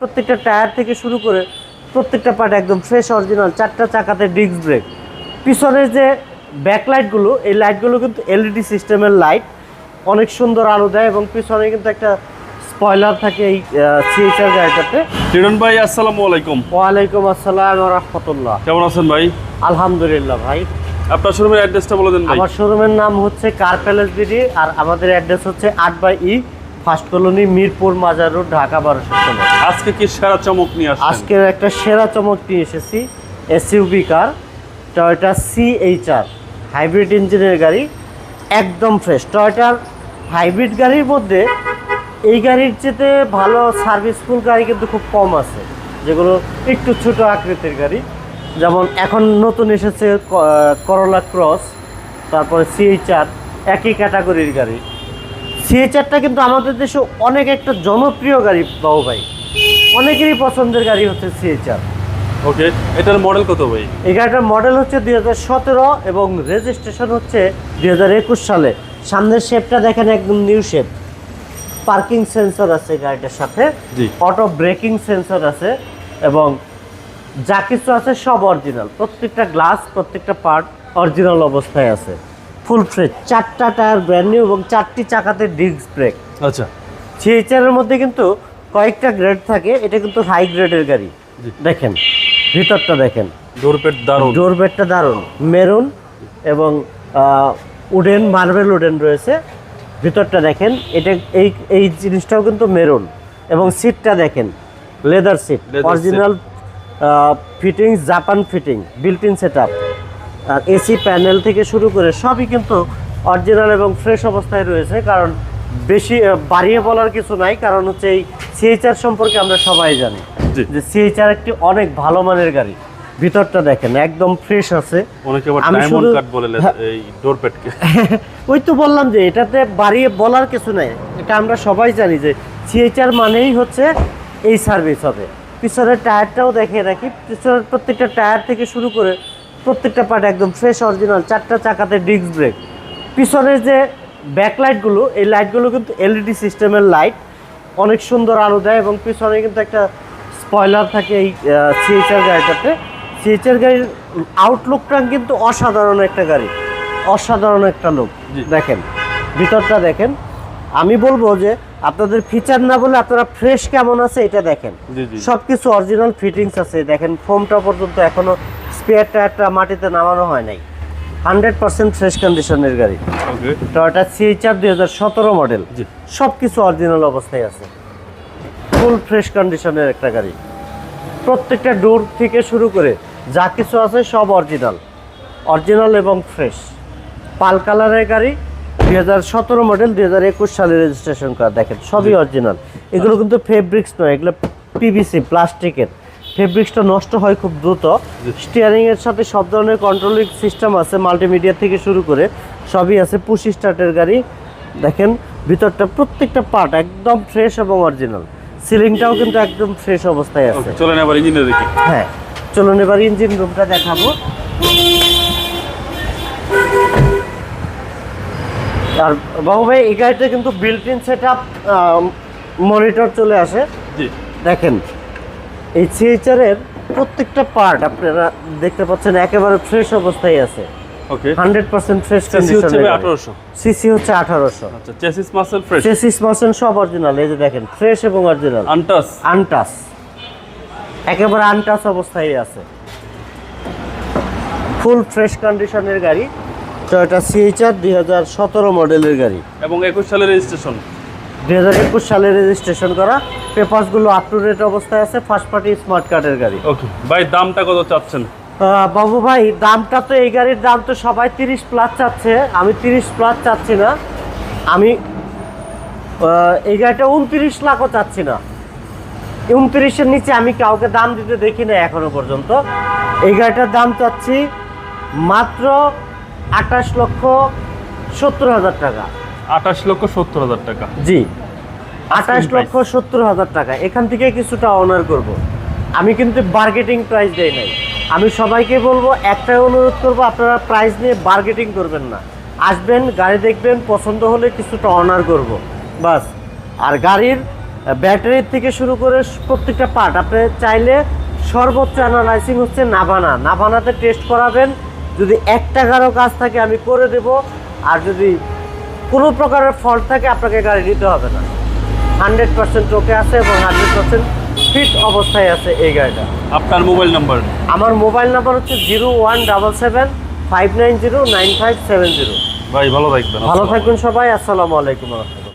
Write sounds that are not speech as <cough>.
প্রত্যেকটা টায়ার থেকে শুরু করে প্রত্যেকটা পার্ট একদম ফ্রেশ অরিজিনাল চারটা চাকাতে ডিস্ক ব্রেক পিছনের যে ব্যাকলাইটগুলো এই লাইটগুলো কিন্তু এলইডি সিস্টেমের লাইট অনেক সুন্দর আলো দেয় এবং পিছনে কিন্তু একটা স্পয়লার থাকে এই সিএইচআর গাড়িটাতে। হিরণ ভাই আসসালামু আলাইকুম। ওয়ালাইকুম আসসালাম রহমতুল্লাহ। কেমন আছেন ভাই? আলহামদুলিল্লাহ ভাই। আপনার শোরুমের অ্যাড্রেসটা বলে দেন ভাই। আমার শোরুমের নাম হচ্ছে কার প্যালেস বিডি আর আমাদের অ্যাড্রেস হচ্ছে আট by E first colony Mirpur Mazar road Dhaka বারোশো ষোলো। আজকে কি সেরা চমক নিয়ে আসছেন? আজকে একটা সেরা চমক নিয়ে এসেছি SUV car Toyota CHR hybrid ইঞ্জিনের গাড়ি একদম ফ্রেশ টয়োটার হাইব্রিড গাড়ির মধ্যে এই গাড়ির চেয়ে ভালো সার্ভিসফুল গাড়ি কিন্তু খুব কম আছে যেগুলো একটু ছোট আকৃতির গাড়ি। যেমন এখন নতুন এসেছে করলা ক্রস তারপরে সিএইচআর একই ক্যাটাগরির গাড়ি। সিএইচআরটা কিন্তু আমাদের দেশে অনেক একটা জনপ্রিয় গাড়ি বাবু ভাই। অনেকেরই পছন্দের গাড়ি হচ্ছে সিএইচআর ওকে এটার মডেল কত ভাই? এই গাড়িটার মডেল হচ্ছে দু হাজার সতেরো এবং রেজিস্ট্রেশন হচ্ছে দু হাজার একুশ সালে। সামনের শেপটা দেখেন একদম নিউ শেপ পার্কিং সেন্সর আছে গাড়িটার সাথে। অটো ব্রেকিং সেন্সর আছে এবং যা কিছু আছে সব অরিজিনাল প্রত্যেকটা গ্লাস প্রত্যেকটা পার্ট অরিজিনাল অবস্থায় আছে। ফুল ফ্রেশ চারটা টায়ার ব্র্যান্ড নিউ এবং চারটি চাকাতে ডিস্ক ব্রেক আচ্ছা। সিএইচআর মধ্যে কিন্তু কয়েকটা গ্রেড থাকে এটা কিন্তু হাই গ্রেডের গাড়ি। দেখেন ভিতরটা দেখেন। ডোরপেট দারুণ। ডোর বেডটা দারুণ। মেরুন এবং উডেন মার্বেল উডেন রয়েছে। ভিতরটা দেখেন এটা এই এই জিনিসটাও কিন্তু মেরুন। এবং সিটটা দেখেন leather seat original fittings Japan fitting built in set up R AC panel থেকে শুরু করে সবই কিন্তু অরিজিনাল এবং ফ্রেশ অবস্থায় রয়েছে। কারণ বেশি বাড়িয়ে বলার কিছু নাই কারণ হচ্ছে এই সিএইচআর সম্পর্কে আমরা সবাই জানি। যে সিএইচআর একটি অনেক ভালো মানের গাড়ি। ভিতরটা দেখেন একদম ফ্রেশ আছে। অনেকে আবার ডায়মন্ড কাট বলে হ্যাঁ। এই ডোরপেটকে <laughs> ওই তো বললাম যে এটাতে বাড়িয়ে বলার কিছু নাই। এটা আমরা সবাই জানি যে সিএইচআর মানেই হচ্ছে এই সার্ভিস হবে। পিছনের টায়ারটাও দেখিয়ে রাখি। পিছনের প্রত্যেকটা টায়ার থেকে শুরু করে প্রত্যেকটা পার্ট একদম ফ্রেশ অরিজিনাল চারটা চাকাতে ডিস্ক ব্রেক পিছনের যে ব্যাকলাইটগুলো এই লাইটগুলো কিন্তু এলইডি সিস্টেমের লাইট অনেক সুন্দর আলো দেয় এবং পিছনে কিন্তু একটা স্পয়লার থাকে এই সিএইচআর গাড়িটাতে। সিএইচআর গাড়ির আউটলুকটা কিন্তু অসাধারণ একটা গাড়ি। অসাধারণ একটা লুক। দেখেন ভিতরটা দেখেন। আমি বলব যে আপনাদের ফিচার না বলে আপনারা ফ্রেশ কেমন আছে এটা দেখেন। সব কিছু অরিজিনাল ফিটিংস আছে। দেখেন ফোমটা পর্যন্ত এখনও স্পেয়ার টায়ারটা মাটিতে নামানো হয় নাই। হান্ড্রেড পার্সেন্ট ফ্রেশ কন্ডিশনের গাড়ি। টয়োটা সিএইচআর দুই হাজার সতেরো মডেল সব কিছু অরিজিনাল অবস্থায় আছে। ফুল ফ্রেশ কন্ডিশনের একটা গাড়ি। প্রত্যেকটা ডোর থেকে শুরু করে যা কিছু আছে সব অরিজিনাল অরিজিনাল এবং ফ্রেশ পাল কালারের গাড়ি দুই হাজার সতেরো মডেল দুই হাজার একুশ সালে রেজিস্ট্রেশন করা। দেখেন সবই অরিজিনাল এগুলো কিন্তু ফেব্রিক্স নয় এগুলো পিভিসি প্লাস্টিকের ফেব্রিক্সটা নষ্ট হয় খুব দ্রুত। স্টিয়ারিং এর সাথে সব ধরনের কন্ট্রোলিং সিস্টেম আছে মাল্টিমিডিয়া থেকে শুরু করে সবই আছে। পুশি স্টার্টের গাড়ি দেখেন ভিতরটা প্রত্যেকটা পার্ট একদম ফ্রেশ এবং অরিজিনাল সিলিংটাও কিন্তু একদম ফ্রেশ অবস্থায় আছে। চলেন এবার ইঞ্জিনে দেখি। হ্যাঁ চলুন এবার ইঞ্জিন রুমটা দেখাবো। আর বাবু ভাই এই গাড়িতে কিন্তু built in set up monitor চলে আসে। জি। দেখেন এই সিএইচআর এর প্রত্যেকটা পার্ট আপনারা দেখতে পাচ্ছেন একেবারে ফ্রেশ অবস্থায় আছে। ওকে হচ্ছে সিসি হচ্ছে আচ্ছা চেসিস মাসেল ফ্রেশ চেসিস সব অরিজিনাল এই যে দেখেন ফ্রেশ এবং অরিজিনাল আনটাস আনটাস একেবারে আনটাস অবস্থায় আছে। ফুল ফ্রেশ কন্ডিশনের গাড়ি। টয়োটা সিএইচআর মডেলের গাড়ি। এবং একুশ সালের রেজিস্ট্রেশন দুই হাজার একুশ সালে রেজিস্ট্রেশন করা। পেপারসগুলো আপ টু ডেট অবস্থায় আছে ফার্স্ট পার্টি স্মার্ট কার্ডের গাড়ি। ওকে ভাই দামটা কত চাচ্ছেন? বাবু ভাই দামটা তো এই গাড়ির দাম তো সবাই তিরিশ প্লাস চাচ্ছে আমি তিরিশ প্লাস চাচ্ছি না। আমি এই গাড়িটা উনত্রিশ লাখও চাচ্ছি না। উনত্রিশের নিচে আমি কাউকে দাম দিতে দেখি না এখনও পর্যন্ত। এই গাড়িটার দাম চাচ্ছি মাত্র আঠাশ লক্ষ সত্তর হাজার টাকা। আঠাশ লক্ষ সত্তর হাজার টাকা। জি। আঠাশ। লক্ষ সত্তর হাজার টাকা। এখান থেকে কিছুটা অনার করব। আমি কিন্তু বার্গেটিং প্রাইস দেই নাই। আমি সবাইকে বলব একটাই অনুরোধ করব আপনারা প্রাইস নিয়ে বার্গেটিং করবেন না। আসবেন গাড়ি দেখবেন পছন্দ হলে কিছুটা অনার করব। বাস। আর গাড়ির ব্যাটারির থেকে শুরু করে প্রত্যেকটা পার্ট আপনি চাইলে সর্বোচ্চ অ্যানালাইসিং হচ্ছে নাভানা নাভানাতে টেস্ট করাবেন। যদি এক টাকারও কাজ থাকে আমি করে দেব। আর যদি কোনো প্রকারের ফল্ট থাকে আপনাকে গাড়ি নিতে হবে না। হান্ড্রেড পার্সেন্ট ওকে আছে এবং হান্ড্রেড পার্সেন্ট ফিট অবস্থায় আছে এই গাড়িটা। আপনার মোবাইল নাম্বার? আমার মোবাইল নাম্বার হচ্ছে zero one double seven five nine zero nine five seven zero. ভাই ভালো থাকবেন। ভালো থাকবেন সবাই আসসালামু আলাইকুম রহমতুল্লাহ।